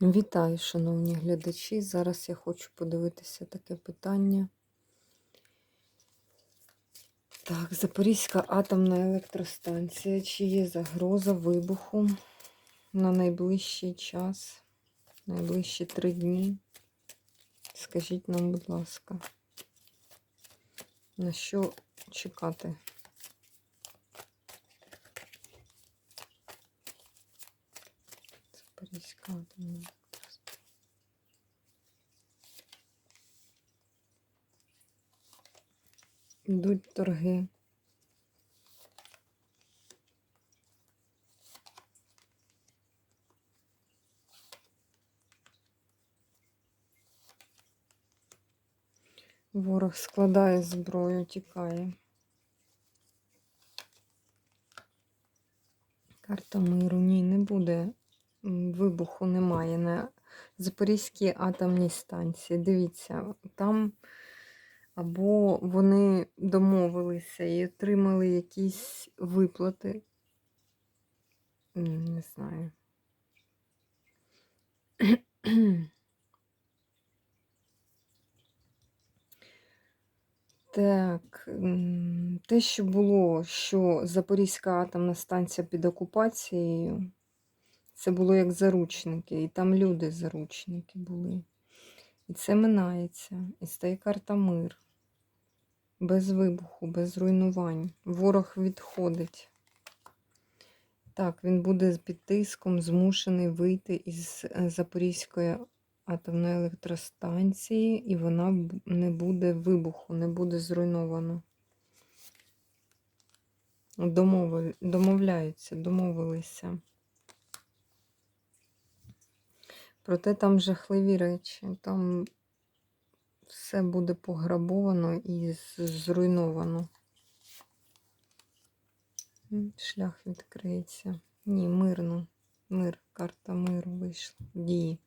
Вітаю, шановні глядачі. Зараз я хочу подивитися таке питання. Так, Запорізька атомна електростанція. Чи є загроза вибуху на найближчий час, найближчі три дні? Скажіть нам, будь ласка, на що чекати? Запорізька. Йдуть торги. Ворог складає зброю, тікає. Карта миру. Ні, не буде. Вибуху немає на Запорізькій атомній станції. Дивіться, там або вони домовилися і отримали якісь виплати. Не знаю. Так, те, що було, що Запорізька атомна станція під окупацією, це було як заручники, і там люди заручники були. І це минається, і стає карта мир. Без вибуху, без руйнувань. Ворог відходить. Так, він буде під тиском змушений вийти із е, Запорізької атомної електростанції, і вона не буде вибуху, не буде зруйновано. Домови, домовляються, домовилися. Проте там жахливі речі. Там все буде пограбовано і зруйновано. Шлях відкриється. Ні, мирно. Мир, карта миру вийшла. Дії.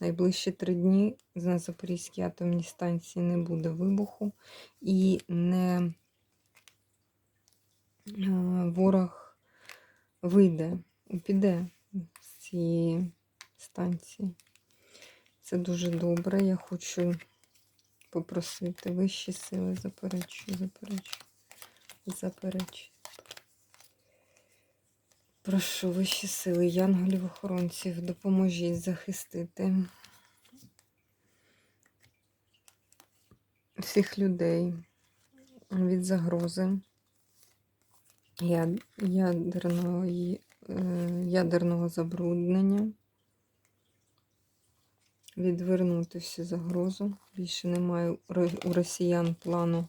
Найближчі три дні на Запорізькій атомній станції не буде вибуху і не е, ворог вийде, піде з цієї станції. Це дуже добре. Я хочу попросити вищі сили, заперечую, заперечую, заперечую. Прошу вищі сили, янголів-охоронців, допоможіть захистити всіх людей від загрози яд- ядерного, е, ядерного забруднення. Відвернути всю загрозу. Більше немає у росіян плану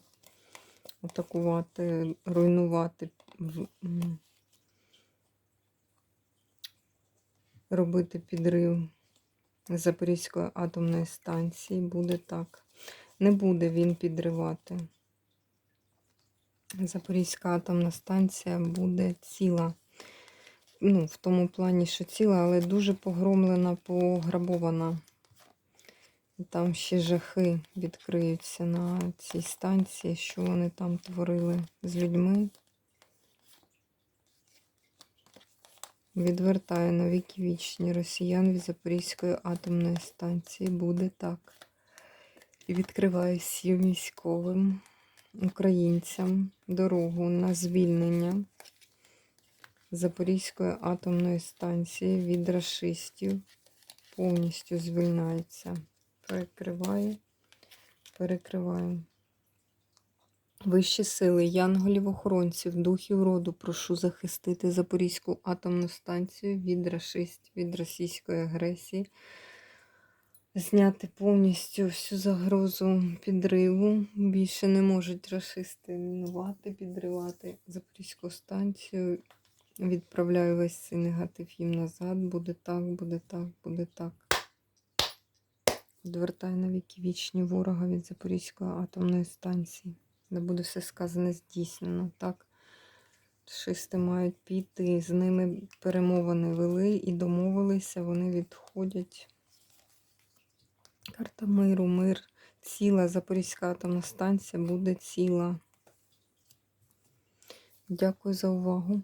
атакувати, руйнувати, робити підрив Запорізької атомної станції. Буде так. Не буде він підривати. Запорізька атомна станція буде ціла. Ну, в тому плані, що ціла, але дуже погромлена, пограбована. Там ще жахи відкриються на цій станції, що вони там творили з людьми. Відвертаю на віки вічні росіян від Запорізької атомної станції. Буде так. І відкриваю всім військовим українцям дорогу на звільнення Запорізької атомної станції від рашистів. Повністю звільняється. Перекриваю, перекриваю. Вищі сили, янголів-охоронців, духів роду, прошу захистити Запорізьку атомну станцію від рашистів, від російської агресії, зняти повністю всю загрозу підриву. Більше не можуть рашисти мінувати, підривати Запорізьку станцію. Відправляю весь цей негатив їм назад. Буде так, буде так, буде так. Відвертаю на віки вічні ворога від Запорізької атомної станції де буде все сказане здійснено. Так, шисти мають піти, з ними перемовини вели і домовилися, вони відходять. Карта миру, мир, ціла Запорізька атомна станція буде ціла. Дякую за увагу.